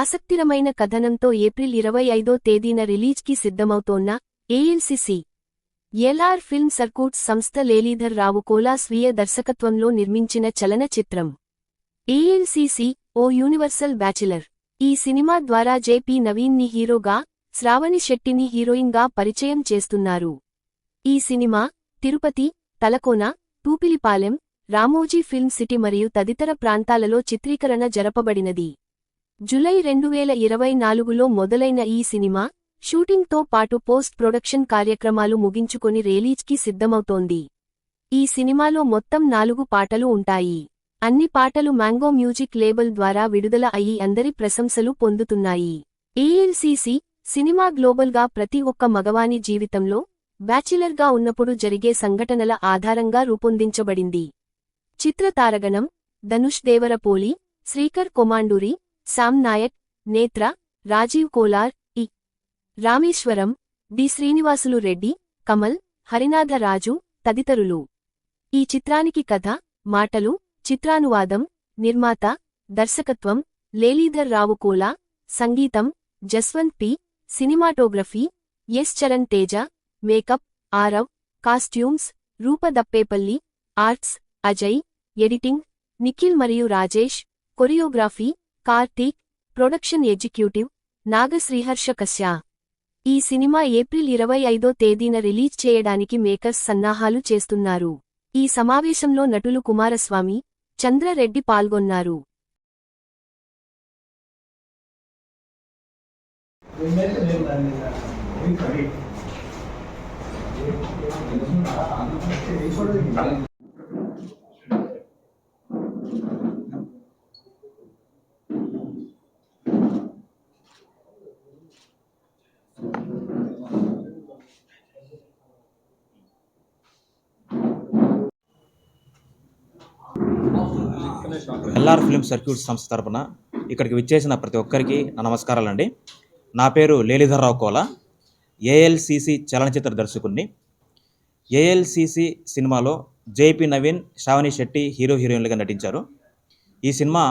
ఆసక్తిరమైన కథనంతో April ఇరవై ఐదో తేదీన రిలీజ్కి సిద్ధమవుతోన్న ఏఎల్సిసి ఎల్ఆర్ ఫిల్మ్ సర్కూట్స్ సంస్థ లేలీధర్ రావు కోలా స్వీయ దర్శకత్వంలో నిర్మించిన చలనచిత్రం. ALCC O universal bachelor. ఈ సినిమా ద్వారా జేపీ నవీన్ని హీరోగా శ్రావణి శెట్టిని హీరోయిన్గా పరిచయం చేస్తున్నారు. ఈ cinema Tirupati Talakona Tupilipalem Ramoji film city మరియు తదితర ప్రాంతాలలో చిత్రీకరణ జరపబడినది. జులై రెండువేల ఇరవై నాలుగులో మొదలైన ఈ సినిమా షూటింగ్తో పాటు పోస్ట్ ప్రొడక్షన్ కార్యక్రమాలు ముగించుకొని రిలీజ్కి సిద్ధమవుతోంది. ఈ సినిమాలో మొత్తం నాలుగు పాటలు ఉంటాయి. అన్ని పాటలు మ్యాంగో మ్యూజిక్ లేబుల్ ద్వారా విడుదల అయి అందరి ప్రశంసలు పొందుతున్నాయి. ఏఎల్సీసీ సినిమా గ్లోబల్గా ప్రతి ఒక్క మగవాని జీవితంలో బ్యాచిలర్గా ఉన్నప్పుడు జరిగే సంఘటనల ఆధారంగా రూపొందించబడింది. చిత్ర తారగణం Dhanush Devarapoli Srikar Komanduri Sam Nayak Netra Rajeev Kolar E. Rameswaram D Srinivasulu Reddy Kamal Harinatharaju తదితరులు. ఈ చిత్రానికి కథ మాటలు చిత్రానువాదం నిర్మాత దర్శకత్వం లేలీధర్ రావు కోలా సంగీతం Jaswanth P. Cinematography S. Charan Teja makeup Aarav costumes Roopa Dappepalli arts Ajay editing Nikhil మరియు Rajesh choreography Karthik production executive Nagasriharsha కశ్యా. ఈ సినిమా ఏప్రిల్ ఇరవై ఐదో తేదీన రిలీజ్ చేయడానికి మేకర్స్ సన్నాహాలు చేస్తున్నారు. ఈ సమావేశంలో నటులు కుమారస్వామి చంద్రరెడ్డి పాల్గొన్నారు. ఎల్ఆర్ ఫిల్మ్ సర్క్యూట్ సంస్థ తరపున ఇక్కడికి విచ్చేసిన ప్రతి ఒక్కరికి నా నమస్కారాలండి. నా పేరు లేలిధర్రావు కోల ఏఎల్సిసి చలనచిత్ర దర్శకుడిని ఏఎల్సిసి సినిమాలో జేపీ నవీన్ శ్రావణి శెట్టి హీరో హీరోయిన్లుగా నటించారు. ఈ సినిమా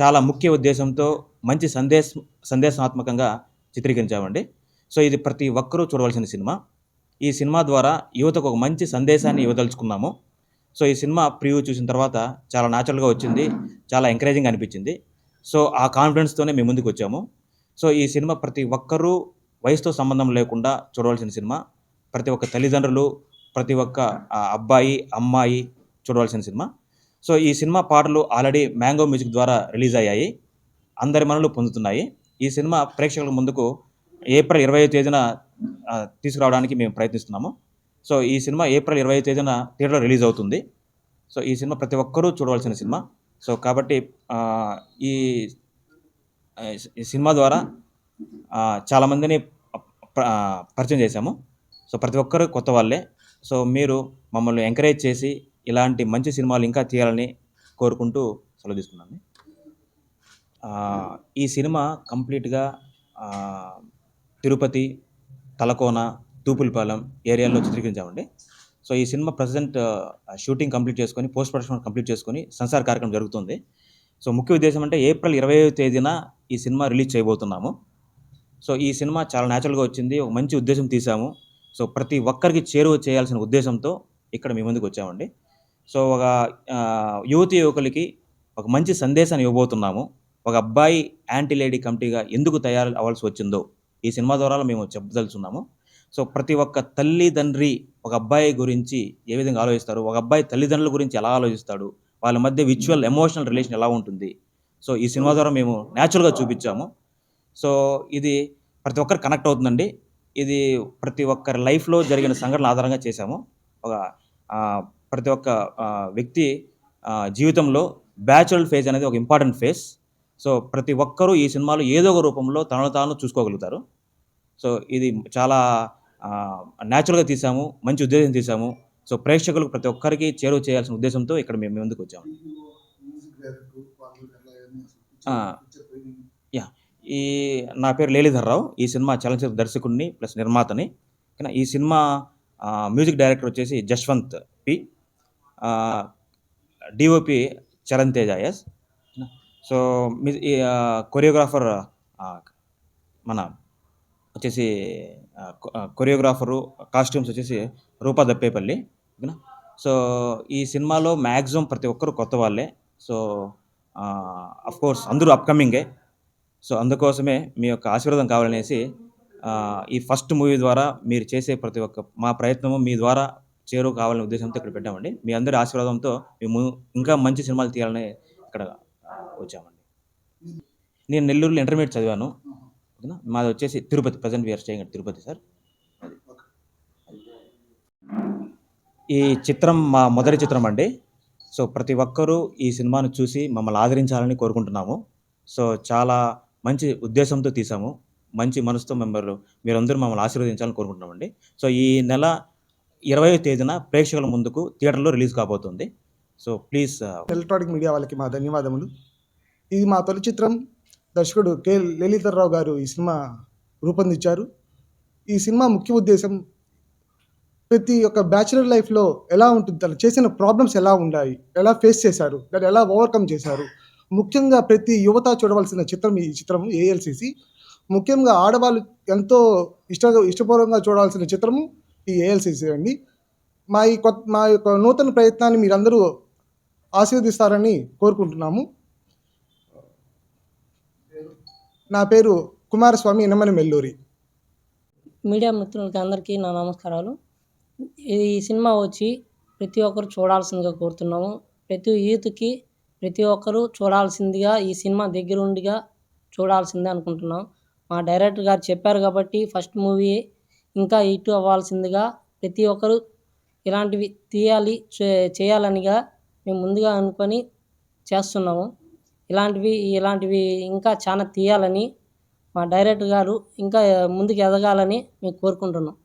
చాలా ముఖ్య ఉద్దేశంతో మంచి సందేశ సందేశాత్మకంగా చిత్రీకరించామండి. సో ఇది ప్రతి ఒక్కరూ చూడవలసిన సినిమా. ఈ సినిమా ద్వారా యువతకు ఒక మంచి సందేశాన్ని ఇవ్వదలుచుకున్నాము. సో ఈ సినిమా ప్రివ్యూ చూసిన తర్వాత చాలా న్యాచురల్గా వచ్చింది చాలా ఎంకరేజింగ్ అనిపించింది. సో ఆ కాన్ఫిడెన్స్తోనే మేము ముందుకు వచ్చాము. సో ఈ సినిమా ప్రతి ఒక్కరూ వయసుతో సంబంధం లేకుండా చూడవలసిన సినిమా. ప్రతి ఒక్క తల్లిదండ్రులు ప్రతి ఒక్క అబ్బాయి అమ్మాయి చూడవలసిన సినిమా. సో ఈ సినిమా పాటలు ఆల్రెడీ మ్యాంగో మ్యూజిక్ ద్వారా రిలీజ్ అయ్యాయి. అందరి మనలు పొందుతున్నాయి. ఈ సినిమా ప్రేక్షకుల ముందుకు ఏప్రిల్ ఇరవై తేదీన తీసుకురావడానికి మేము ప్రయత్నిస్తున్నాము. సో ఈ సినిమా ఏప్రిల్ ఇరవై తేదీన థియేటర్లో రిలీజ్ అవుతుంది. సో ఈ సినిమా ప్రతి ఒక్కరూ చూడవలసిన సినిమా. సో కాబట్టి ఈ సినిమా ద్వారా చాలామందిని పరిచయం చేశాము. సో ప్రతి ఒక్కరు కొత్త వాళ్ళే. సో మీరు మమ్మల్ని ఎంకరేజ్ చేసి ఇలాంటి మంచి సినిమాలు ఇంకా తీయాలని కోరుకుంటూ సెలవు తీసుకున్నాను. ఈ సినిమా కంప్లీట్గా తిరుపతి తలకోన తూపులపాలెం ఏరియాలో చిత్రీకరించామండి. సో ఈ సినిమా ప్రజెంట్ షూటింగ్ కంప్లీట్ చేసుకొని పోస్ట్ ప్రొడక్షన్ కంప్లీట్ చేసుకొని సంసార కార్యక్రమం జరుగుతుంది. సో ముఖ్య ఉద్దేశం అంటే ఏప్రిల్ ఇరవై తేదీన ఈ సినిమా రిలీజ్ చేయబోతున్నాము. సో ఈ సినిమా చాలా న్యాచురల్గా వచ్చింది ఒక మంచి ఉద్దేశం తీసాము సో ప్రతి ఒక్కరికి చేరువ చేయాల్సిన ఉద్దేశంతో ఇక్కడ మీ ముందుకు వచ్చామండి. సో ఒక యువతి యువకులకి ఒక మంచి సందేశాన్ని ఇవ్వబోతున్నాము. ఒక అబ్బాయి యాంటీ లేడీ కమిటీగా ఎందుకు తయారు అవ్వాల్సి వచ్చిందో ఈ సినిమా ద్వారా మేము చెప్పదలుచున్నాము. సో ప్రతి ఒక్క తల్లిదండ్రి ఒక అబ్బాయి గురించి ఏ విధంగా ఆలోచిస్తారు? ఒక అబ్బాయి తల్లిదండ్రుల గురించి ఎలా ఆలోచిస్తాడు? వాళ్ళ మధ్య విచువల్ ఎమోషనల్ రిలేషన్ ఎలా ఉంటుంది? సో ఈ సినిమా ద్వారా మేము న్యాచురల్గా చూపించాము. సో ఇది ప్రతి ఒక్కరు కనెక్ట్ అవుతుందండి. ఇది ప్రతి ఒక్కరి లైఫ్లో జరిగిన సంఘటన ఆధారంగా చేశాము. ఒక ప్రతి ఒక్క వ్యక్తి జీవితంలో బ్యాచులర్ ఫేజ్ అనేది ఒక ఇంపార్టెంట్ ఫేజ్. సో ప్రతి ఒక్కరూ ఈ సినిమాలో ఏదో ఒక రూపంలో తనను తాను చూసుకోగలుగుతారు. సో ఇది చాలా న్యాచురల్గా తీసాము మంచి ఉద్దేశం తీసాము. సో ప్రేక్షకులకు ప్రతి ఒక్కరికి చేరువ చేయాల్సిన ఉద్దేశంతో ఇక్కడ మేము ముందుకు వచ్చాము. యా. ఈ నా పేరు లేలిధర్రావు. ఈ సినిమా చలనచిత్ర దర్శకుడిని ప్లస్ నిర్మాతని. ఓకేనా ఈ సినిమా మ్యూజిక్ డైరెక్టర్ వచ్చేసి Jaswanth P. DOP Charan Teja S so choreographer మన వచ్చేసి కొరియోగ్రాఫరు కాస్ట్యూమ్స్ వచ్చేసి రూపా దప్పేపల్లి ఓకేనా? సో ఈ సినిమాలో మ్యాక్సిమం ప్రతి ఒక్కరు కొత్త వాళ్ళే. సో అఫ్ కోర్స్ అందరూ అప్కమింగే సో అందుకోసమే మీ యొక్క ఆశీర్వాదం కావాలనేసి ఈ ఫస్ట్ మూవీ ద్వారా మీరు చేసే ప్రతి ఒక్క మా ప్రయత్నము మీ ద్వారా చేరు కావాలనే ఉద్దేశంతో ఇక్కడ పెట్టామండి. మీ అందరి ఆశీర్వాదంతో మేము ఇంకా మంచి సినిమాలు తీయాలని ఇక్కడ వచ్చామండి. నేను నెల్లూరులో ఇంటర్మీడియట్ చదివాను. ఓకేనా మాది వచ్చేసి Tirupati present we are staying Tirupati sir ఈ చిత్రం మా మొదటి చిత్రం అండి. సో ప్రతి ఒక్కరూ ఈ సినిమాను చూసి మమ్మల్ని ఆదరించాలని కోరుకుంటున్నాము. సో చాలా మంచి ఉద్దేశంతో తీసాము మంచి మనసుతో మెంబర్లు మీరందరూ మమ్మల్ని ఆశీర్వదించాలని కోరుకుంటున్నామండి. సో ఈ నెల ఇరవై తేదీన ప్రేక్షకుల ముందుకు థియేటర్లో రిలీజ్ కాబోతుంది. So please uh, electronic media వాళ్ళకి మా ధన్యవాదములు. ఇది మా తొలి చిత్రం. దర్శకుడు కె. లలితారావు గారు ఈ సినిమా రూపొందించారు. ఈ సినిమా ముఖ్య ఉద్దేశం ప్రతి ఒక్క బ్యాచులర్ లైఫ్లో ఎలా ఉంటుంది తను చేసిన ప్రాబ్లమ్స్ ఎలా ఉన్నాయి ఎలా ఫేస్ చేశారు దాన్ని ఎలా ఓవర్కమ్ చేశారు. ముఖ్యంగా ప్రతి యువత చూడవలసిన చిత్రం ఈ చిత్రం ఏఎల్సిసి ముఖ్యంగా ఆడవాళ్ళు ఎంతో ఇష్ట ఇష్టపూర్వకంగా చూడాల్సిన చిత్రము ఈ ఏఎల్సిసి అండి. మా ఈ కొత్త మా యొక్క నూతన ప్రయత్నాన్ని మీరందరూ ఆశీర్వదిస్తారని కోరుకుంటున్నాము. నా పేరు కుమారస్వామి ఇనమని మెల్లూరి మీడియా మిత్రులకి అందరికీ నా నమస్కారాలు. ఈ సినిమా వచ్చి ప్రతి ఒక్కరు చూడాల్సిందిగా కోరుతున్నాము. ప్రతి యూత్కి ప్రతి ఒక్కరూ చూడాల్సిందిగా ఈ సినిమా దగ్గరుండిగా చూడాల్సిందే అనుకుంటున్నాం. మా డైరెక్టర్ గారు చెప్పారు కాబట్టి ఫస్ట్ మూవీ ఇంకా హిట్ అవ్వాల్సిందిగా ప్రతి ఒక్కరూ ఇలాంటివి తీయాలి చే- చేయాలనిగా మేము ముందుగా అనుకొని చేస్తున్నాము. ఇలాంటివి ఇలాంటివి ఇంకా చాలా తీయాలని మా డైరెక్టర్ గారు ఇంకా ముందుకు ఎదగాలని మేము కోరుకుంటున్నాం.